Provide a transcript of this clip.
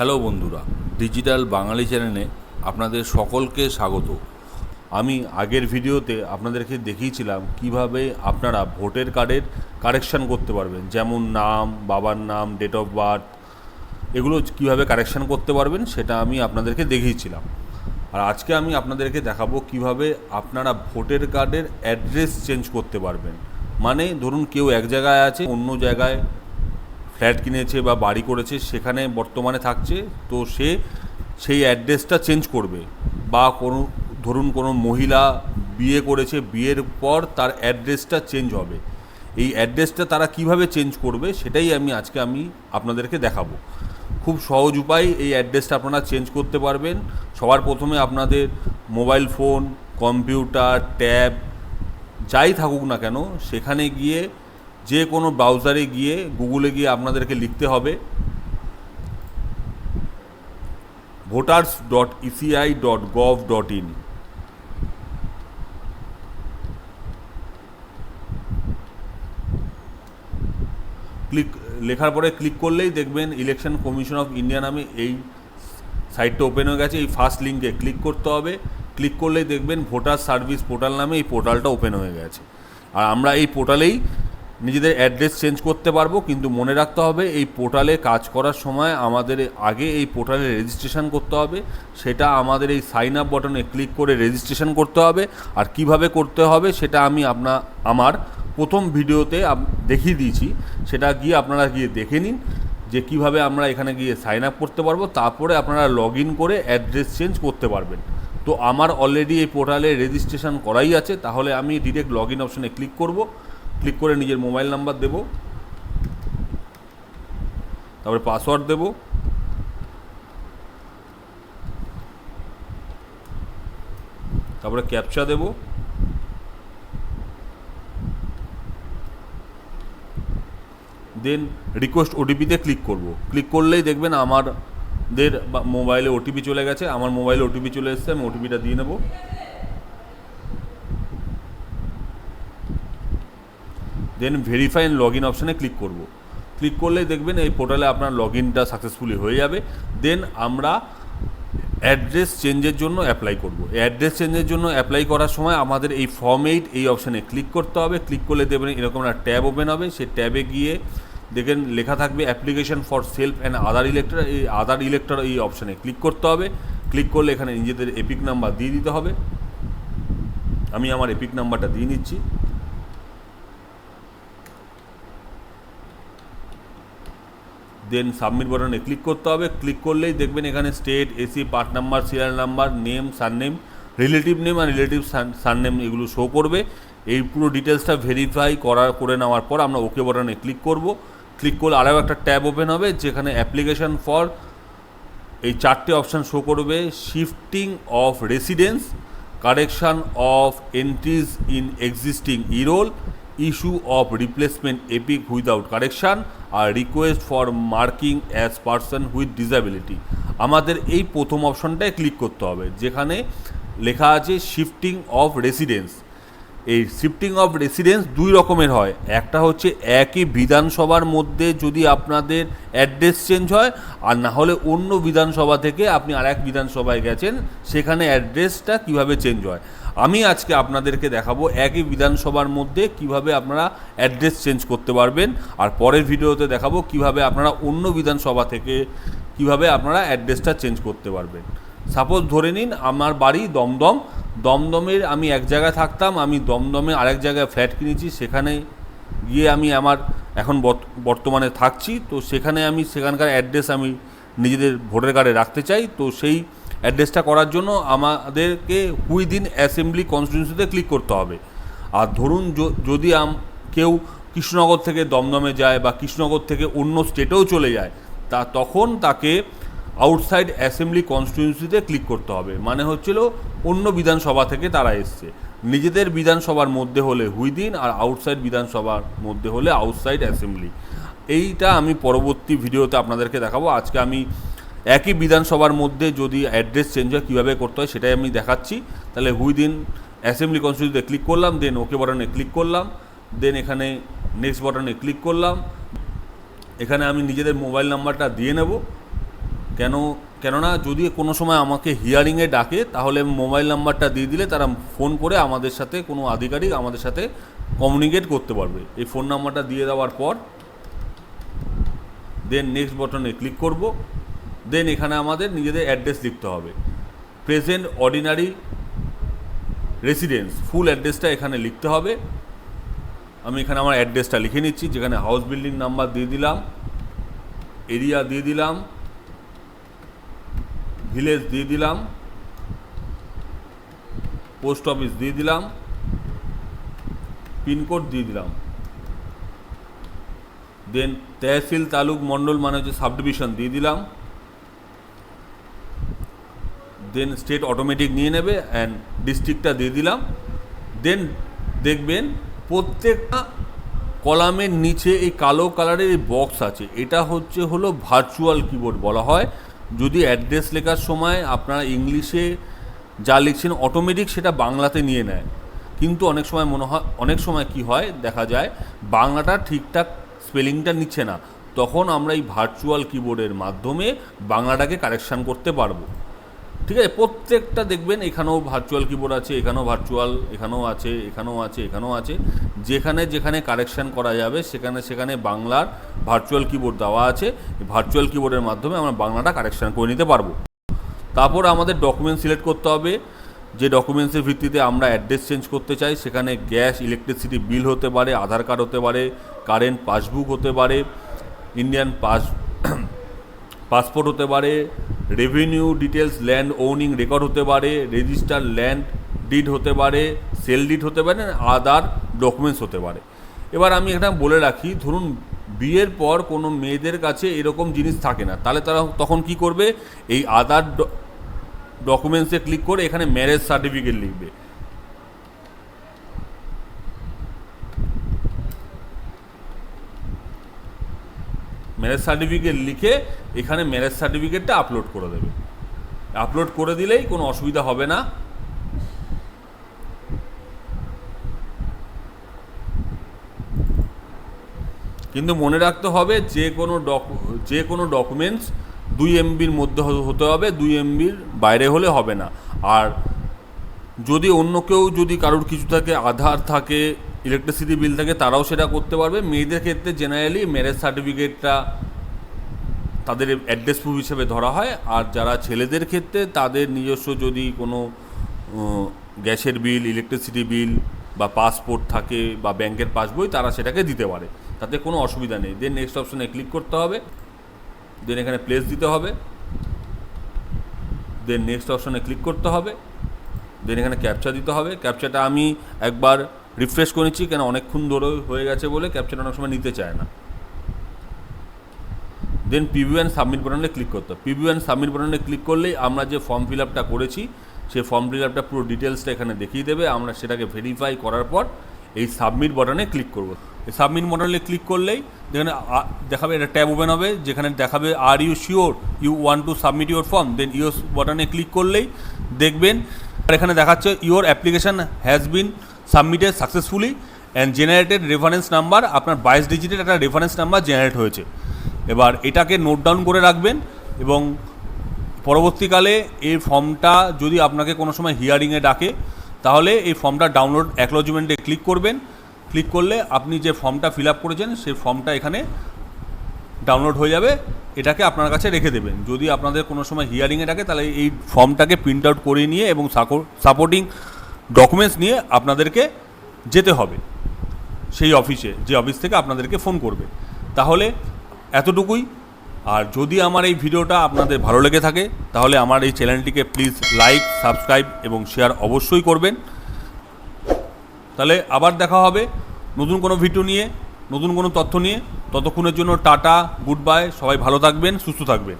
Hello বন্ধুরা, digital বাঙালি চ্যানেলে আপনাদের সকলকে স্বাগত। আমি আগের ভিডিওতে আপনাদেরকে দেখিয়েছিলাম কীভাবে আপনারা ভোটার কার্ডের কারেকশান করতে পারবেন, যেমন নাম, বাবার নাম, ডেট অফ বার্থ, এগুলো কীভাবে কারেকশান করতে পারবেন সেটা আমি আপনাদেরকে দেখিয়েছিলাম। আর আজকে আমি আপনাদেরকে দেখাবো কীভাবে আপনারা ভোটার কার্ডের অ্যাড্রেস চেঞ্জ করতে পারবেন। মানে ধরুন কেউ এক জায়গায় আছে, অন্য জায়গায় ফ্ল্যাট কিনেছে বা বাড়ি করেছে, সেখানে বর্তমানে থাকছে, তো সে সেই অ্যাড্রেসটা চেঞ্জ করবে। বা কোনো, ধরুন কোনো মহিলা বিয়ে করেছে, বিয়ের পর তার অ্যাড্রেসটা চেঞ্জ হবে। এই অ্যাড্রেসটা তারা কীভাবে চেঞ্জ করবে, সেটাই আমি আজকে আমি আপনাদেরকে দেখাবো। খুব সহজ উপায়, এই অ্যাড্রেসটা আপনারা চেঞ্জ করতে পারবেন। সবার প্রথমে আপনাদের মোবাইল ফোন, কম্পিউটার, ট্যাব, যাই থাকুক না কেন, সেখানে গিয়ে যে কোনো ব্রাউজারে গিয়ে গুগলে গিয়ে আপনাদেরকে লিখতে হবে voters dot ECI dot gov dot in click, লেখার পরে ক্লিক করলেই দেখবেন ইলেকশন কমিশন অফ ইন্ডিয়া নামে এই সাইটটা ওপেন হয়ে গেছে। এই ফার্স্ট লিঙ্কে ক্লিক করতে হবে। ক্লিক করলেই দেখবেন ভোটার সার্ভিস পোর্টাল নামে এই পোর্টালটা ওপেন হয়ে গেছে। আর আমরা এই পোর্টালেই নিজেদের অ্যাড্রেস চেঞ্জ করতে পারব, কিন্তু মনে রাখতে হবে এই পোর্টালে কাজ করার সময় আমাদের আগে এই পোর্টালে রেজিস্ট্রেশন করতে হবে, সেটা আমাদের এই সাইন আপ বটনে ক্লিক করে রেজিস্ট্রেশন করতে হবে, আর কীভাবে করতে হবে সেটা আমি আপনা, আমার প্রথম ভিডিওতে দেখিয়ে দিয়েছি, সেটা গিয়ে আপনারা গিয়ে দেখে নিন যে কীভাবে আমরা এখানে গিয়ে সাইন আপ করতে পারব, তারপরে আপনারা লগ ইন করে অ্যাড্রেস চেঞ্জ করতে পারবেন। তো আমার অলরেডি এই পোর্টালে রেজিস্ট্রেশন করাই আছে, তাহলে আমি ডিরেক্ট লগ ইন অপশনে ক্লিক করব ক্লিক করে নিজের মোবাইল নাম্বার দেব। তারপরে পাসওয়ার্ড দেব। তারপরে ক্যাপচা দেব। দেন রিকোয়েস্ট ওটিপিতে ক্লিক করব। ক্লিক করলেই দেখবেন আমাদের বা- মোবাইলে ওটিপি চলে গেছে। আমার মোবাইলে ওটিপি চলে এসেছে, আমি ওটিপিটা দিয়ে নেব। Then verify and log in অপশানে ক্লিক করব। ক্লিক করলেই দেখবেন এই পোর্টালে আপনার লগ ইনটা সাকসেসফুলি হয়ে যাবে। দেন আমরা অ্যাড্রেস চেঞ্জের জন্য অ্যাপ্লাই করব। অ্যাড্রেস চেঞ্জের জন্য অ্যাপ্লাই করার সময় আমাদের এই ফর্ম এইট এই অপশানে ক্লিক করতে হবে। ক্লিক করলে দেখবেন এরকম একটা ট্যাব ওপেন হবে। সেই ট্যাবে গিয়ে দেখেন লেখা থাকবে application for self and other elector এই আদার ইলেক্টর এই অপশানে ক্লিক করতে হবে। ক্লিক করলে এখানে নিজেদের এপিক নাম্বার দিয়ে দিতে হবে। আমি আমার এপিক নাম্বারটা দিয়ে নিচ্ছি। দেন সাবমিট বাটনে ক্লিক করতে হবে। ক্লিক করলেই দেখবেন এখানে state AC part number serial number name surname relative name আর রিলেটিভ সারনেম এগুলো শো করবে। এই পুরো ডিটেলসটা ভেরিফাই করা করে নেওয়ার পর আমরা ওকে বাটনে ক্লিক করব। ক্লিক করলে আরও একটা ট্যাব ওপেন হবে, যেখানে অ্যাপ্লিকেশন ফর এই চারটে অপশান শো করবে। Shifting of residence correction of entries in existing eroll issue of replacement EPIC without correction R request for marking as person with disability. আমাদের এই প্রথম অপশনটায় ক্লিক করতে হবে, যেখানে লেখা আছে শিফটিং অফ রেসিডেন্স। এই শিফটিং অফ রেসিডেন্স দুই রকমের হয়। একটা হচ্ছে একই বিধানসভার মধ্যে যদি আপনাদের অ্যাড্রেস চেঞ্জ হয়, আর না হলে অন্য বিধানসভা থেকে আপনি আর এক বিধানসভায় গেছেন, সেখানে অ্যাড্রেসটা কীভাবে চেঞ্জ হয়? আমি আজকে আপনাদেরকে দেখাবো একই বিধানসভার মধ্যে কীভাবে আপনারা অ্যাড্রেস চেঞ্জ করতে পারবেন, আর পরের ভিডিওতে দেখাবো কীভাবে আপনারা অন্য বিধানসভা থেকে কীভাবে আপনারা অ্যাড্রেসটা চেঞ্জ করতে পারবেন। সাপোজ ধরে নিন, আমার বাড়ি দমদম দমদমের আমি এক জায়গায় থাকতাম, আমি দমদমে আরেক জায়গায় ফ্ল্যাট কিনেছি, সেখানে গিয়ে আমি আমার এখন বর্ত- বর্তমানে থাকছি। তো সেখানে আমি সেখানকার অ্যাড্রেস আমি নিজেদের ভোটার কার্ডে রাখতে চাই। তো সেই অ্যাড্রেসটা করার জন্য আমাদেরকে হুইদিন অ্যাসেম্বলি কনস্টিটিউন্সিতে ক্লিক করতে হবে। আর ধরুন যদি কেউ কৃষ্ণনগর থেকে দমদমে যায় বা কৃষ্ণনগর থেকে অন্য স্টেটেও চলে যায়, তা তখন তাকে আউটসাইড অ্যাসেম্বলি কনস্টিটিউন্সিতে ক্লিক করতে হবে। মানে হচ্ছিল অন্য বিধানসভা থেকে তারা এসছে। নিজেদের বিধানসভার মধ্যে হলে হুইদিন আর আউটসাইড বিধানসভার মধ্যে হলে আউটসাইড অ্যাসেম্বলি এইটা আমি পরবর্তী ভিডিওতে আপনাদেরকে দেখাবো। আজকে আমি একই বিধানসভার মধ্যে যদি অ্যাড্রেস চেঞ্জ হয়, কীভাবে করতে হয় সেটাই আমি দেখাচ্ছি। তাহলে হুইদিন অ্যাসেম্বলি কনস্টিটিউতে ক্লিক করলাম দেন ওকে বাটনে ক্লিক করলাম দেন এখানে নেক্সট বাটনে ক্লিক করলাম। এখানে আমি নিজেদের মোবাইল নাম্বারটা দিয়ে নেব। কেন, কেননা যদি কোনো সময় আমাকে হিয়ারিংয়ে ডাকে, তাহলে মোবাইল নাম্বারটা দিয়ে দিলে তারা ফোন করে আমাদের সাথে কোনো আধিকারিক আমাদের সাথে কমিউনিকেট করতে পারবে। এই ফোন নাম্বারটা দিয়ে দেওয়ার পর দেন নেক্সট বটনে ক্লিক করব দেন এখানে আমাদের নিজেদের অ্যাড্রেস লিখতে হবে। প্রেজেন্ট অর্ডিনারি রেসিডেন্স ফুল অ্যাড্রেসটা এখানে লিখতে হবে। আমি এখানে আমার অ্যাড্রেসটা লিখে নিচ্ছি, যেখানে হাউস বিল্ডিং নাম্বার দিয়ে দিলাম এরিয়া দিয়ে দিলাম ভিলেজ দিয়ে দিলাম, পোস্ট অফিস দিয়ে দিলাম পিনকোড দিয়ে দিলাম। দেন তহসিল তালুক মণ্ডল মানে হচ্ছে সাব ডিভিশন দিয়ে দিলাম। দেন স্টেট অটোমেটিক নিয়ে নেবে অ্যান্ড ডিস্ট্রিক্টটা দিয়ে দিলাম। দেন দেখবেন প্রত্যেকটা কলামের নিচে এই কালো কালারের এই বক্স আছে। এটা হচ্ছে হলো ভার্চুয়াল কিবোর্ড বলা হয়। যদি অ্যাড্রেস লেখার সময় আপনারা ইংলিশে যা লিখছেন অটোমেটিক সেটা বাংলাতে নিয়ে নেয় কিন্তু অনেক সময় মনে হয়, অনেক সময় কি হয়, দেখা যায় বাংলাটা ঠিকঠাক স্পেলিংটা নিচ্ছে না। তখন আমরা এই ভার্চুয়াল কিবোর্ডের মাধ্যমে বাংলাটাকে কারেকশান করতে পারব। ঠিক আছে, প্রত্যেকটা দেখবেন এখানেও ভার্চুয়াল কিবোর্ড আছে, এখানেও ভার্চুয়াল এখানেও আছে এখানেও আছে এখানেও আছে। যেখানে যেখানে কারেকশান করা যাবে, সেখানে সেখানে বাংলার ভার্চুয়াল কিবোর্ড দেওয়া আছে। ভার্চুয়াল কিবোর্ডের মাধ্যমে আমরা বাংলাটা কারেকশান করে নিতে পারব। তারপর আমাদের ডকুমেন্ট সিলেক্ট করতে হবে। যে ডকুমেন্টসের ভিত্তিতে আমরা অ্যাড্রেস চেঞ্জ করতে চাই, সেখানে গ্যাস ইলেকট্রিসিটি বিল হতে পারে, আধার কার্ড হতে পারে কারেন্ট পাসবুক হতে পারে ইন্ডিয়ান পাস পাসপোর্ট হতে পারে revenue details land owning record হতে পারে, রেজিস্টার ল্যান্ড ডিড হতে পারে, সেল ডিড হতে পারে আদার ডকুমেন্টস হতে পারে। এবার আমি এটা বলে রাখি, ধরুন বিয়ের পর কোনো মেয়েদের কাছে এরকম জিনিস থাকে না, তাহলে তারা তখন কি করবে? এই আদার ডকুমেন্টসে ক্লিক করে এখানে ম্যারেজ সার্টিফিকেট লিখবে। ম্যারেজ সার্টিফিকেট লিখে এখানে ম্যারেজ সার্টিফিকেটটা আপলোড করে দেবে। আপলোড করে দিলেই কোনো অসুবিধা হবে না। কিন্তু মনে রাখতে হবে, যে কোনো ডক যে কোনো ডকুমেন্টস দুই এমবির মধ্যে হতে হবে, দুই এমবির বাইরে হলে হবে না। আর যদি অন্য কেউ যদি কারোর কিছু থাকে, আধার থাকে ইলেকট্রিসিটি বিল থাকে তারাও সেটা করতে পারবে। মেয়েদের ক্ষেত্রে জেনারেলি ম্যারেজ সার্টিফিকেটটা তাদের অ্যাড্রেস প্রুফ হিসেবে ধরা হয়। আর যারা ছেলেদের ক্ষেত্রে তাদের নিজস্ব যদি কোনো গ্যাসের বিল ইলেকট্রিসিটি বিল বা পাসপোর্ট থাকে বা ব্যাংকের পাসবই তারা সেটাকে দিতে পারে। তাতে কোনো অসুবিধা নেই। দেন নেক্সট অপশনে ক্লিক করতে হবে। দেন এখানে প্লেস দিতে হবে। দেন নেক্সট অপশনে ক্লিক করতে হবে। দেন এখানে ক্যাপচা দিতে হবে। ক্যাপচাটা আমি একবার রিফ্রেশ করে নিচ্ছি, কেন অনেকক্ষণ ধরে হয়ে গেছে বলে ক্যাপচাটা অনেক সময় নিতে চায় না। দেন অ্যান্ড সাবমিট বাটনে ক্লিক করতে হবে। অ্যান্ড সাবমিট বাটনে ক্লিক করলেই আমরা যে ফর্ম ফিল আপটা করেছি, সেই ফর্ম ফিল আপটা পুরো ডিটেলসটা এখানে দেখিয়ে দেবে। আমরা সেটাকে ভেরিফাই করার পর এই সাবমিট বাটনে ক্লিক করব। এই সাবমিট বাটনে ক্লিক করলেই যেখানে দেখাবে এটা ট্যাব ওপেন হবে, যেখানে দেখাবে are you sure you want to submit your form then yes বাটনে ক্লিক করলেই দেখবেন, আর এখানে দেখাচ্ছে your application has been submitted successfully and generated reference number আপনার বাইশ ডিজিটের একটা রেফারেন্স নাম্বার জেনারেট হয়েছে। এবার এটাকে নোট ডাউন করে রাখবেন এবং পরবর্তীকালে এই ফর্মটা যদি আপনাকে কোনো সময় হিয়ারিংয়ে ডাকে, তাহলে এই ফর্মটা ডাউনলোড অ্যাকলজমেন্টে ক্লিক করবেন। ক্লিক করলে আপনি যে ফর্মটা ফিল আপ করেছেন, সেই ফর্মটা এখানে ডাউনলোড হয়ে যাবে। এটাকে আপনার কাছে রেখে দেবেন। যদি আপনাদের কোনো সময় হিয়ারিংয়ে ডাকে, তাহলে এই ফর্মটাকে প্রিন্ট আউট করে নিয়ে এবং সাপোর্টিং ডকুমেন্টস নিয়ে আপনাদেরকে যেতে হবে, সেই অফিসে, যে অফিস থেকে আপনাদেরকে ফোন করবে। তাহলে এতটুকুই। আর যদি আমার এই ভিডিওটা আপনাদের ভালো লেগে থাকে, তাহলে আমার এই চ্যানেলটিকে প্লিজ লাইক, সাবস্ক্রাইব এবং শেয়ার অবশ্যই করবেন। তাহলে আবার দেখা হবে নতুন কোনো ভিডিও নিয়ে, নতুন কোনো তথ্য নিয়ে। ততক্ষণের জন্য টাটা, গুড বাই, সবাই ভালো থাকবেন, সুস্থ থাকবেন।